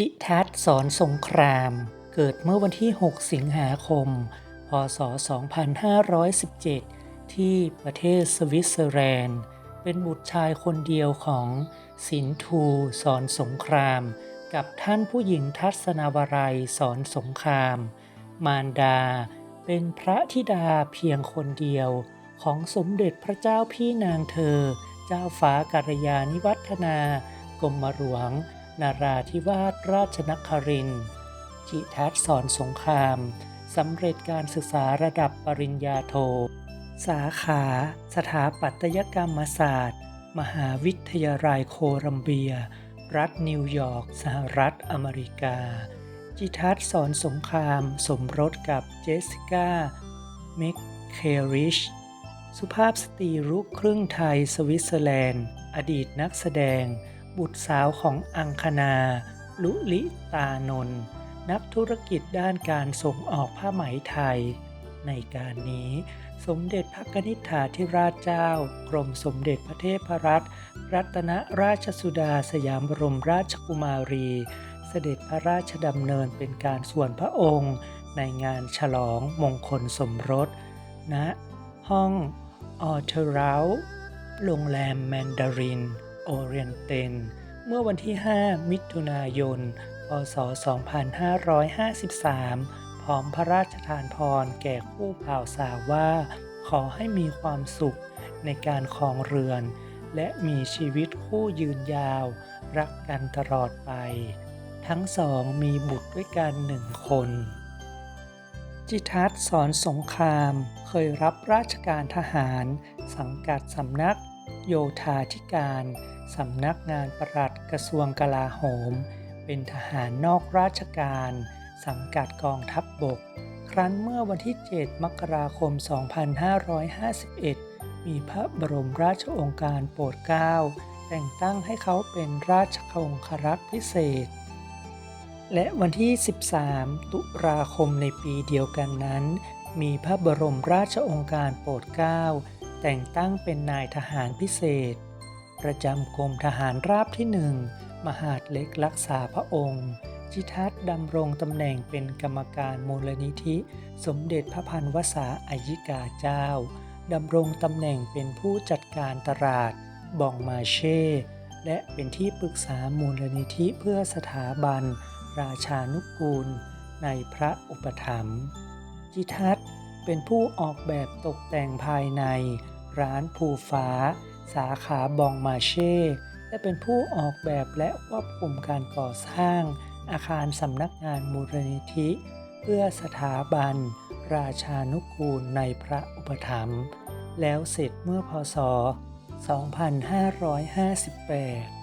จิทัศน์สอนสงคราม เกิดเมื่อวันที่ 6 สิงหาคม พศ 2517 ที่ประเทศสวิตเซอร์แลนด์ เป็นบุตรชายคนเดียวของสินทูสอนสงคราม กับท่านผู้หญิงทัศนาวรัยสอนสงคราม มารดา เป็นพระธิดาเพียงคนเดียวของสมเด็จพระเจ้าพี่นางเธอ เจ้าฟ้ากัลยาณิวัฒนากรมหลวง นาราธิวาสราชนครินจิทัศสอนสงครามสำเร็จการศึกษาระดับปริญญาโท สาขา สถาปัตยกรรมศาสตร์ มหาวิทยาลัยโคลัมเบีย รัฐนิวยอร์ก สหรัฐอเมริกา จิทัศสอนสงคราม สมรสกับเจสสิก้าเมคเคริช สุภาพสตรีลูกครึ่งไทยสวิตเซอร์แลนด์ อดีตนักแสดง บุตรสาวของอังคณา ลุลิตานนท์นักธุรกิจด้านการส่งออกผ้าไหมไทย ในการนี้สมเด็จพระนิษฐาธิราชเจ้า กรมสมเด็จพระเทพรัตนรัตนราชสุดาสยามบรมราชกุมารี เสด็จพระราชดำเนินเป็นการส่วนพระองค์ ในงานฉลองมงคลสมรสณห้องออเทอร์ราโรงแรมแมนดาริน โอเรียนเตน เมื่อวันที่ 5 มิถุนายน พศ 2553 พร้อมพระราชทานพรแก่คู่บ่าวสาวว่า ขอให้มีความสุขในการครองเรือน และมีชีวิตคู่ยืนยาว รักกันตลอดไป ทั้งสองมีบุตรด้วยกันหนึ่งคนจิทัศสอนสงครามเคยรับราชการทหาร สังกัดสำนัก โยธาธิการ สำนักงานปลัดกระทรวงกลาโหม เป็นทหารนอกราชการ สังกัดกองทัพบบก ครั้นเมื่อวันที่ 7 มกราคม 2551 มีพระบรมราชองค์การโปรดเกล้าแต่งตั้งให้เขาเป็นราชองครักษ์พิเศษ และวันที่ 13 ตุลาคมในปีเดียวกันนั้น มีพระบรมราชองค์การโปรดเกล้าแต่งตั้งเป็นนายทหารพิเศษ ประจำกรมทหารราบที่หนึ่งมหาดเล็กรักษาพระองค์ จิทัศน์ดำรงตำแหน่งเป็นกรรมการมูลนิธิ สมเด็จพระพันวษาอายิกาเจ้าดำรงตำแหน่งเป็นผู้จัดการตลาดบองมาเช่ และเป็นที่ปรึกษามูลนิธิเพื่อสถาบัน ราชานุกูล ในพระอุปถัมภ์จิทัศน์เป็นผู้ออกแบบตกแต่งภายใน ร้านภูฟ้า สาขาบองมาเช่และเป็นผู้ออกแบบและควบคุมการก่อสร้าง อาคารสำนักงานมูลนิธิ เพื่อสถาบัน ราชานุกูลในพระอุปถัมภ์แล้วเสร็จเมื่อพศ 2558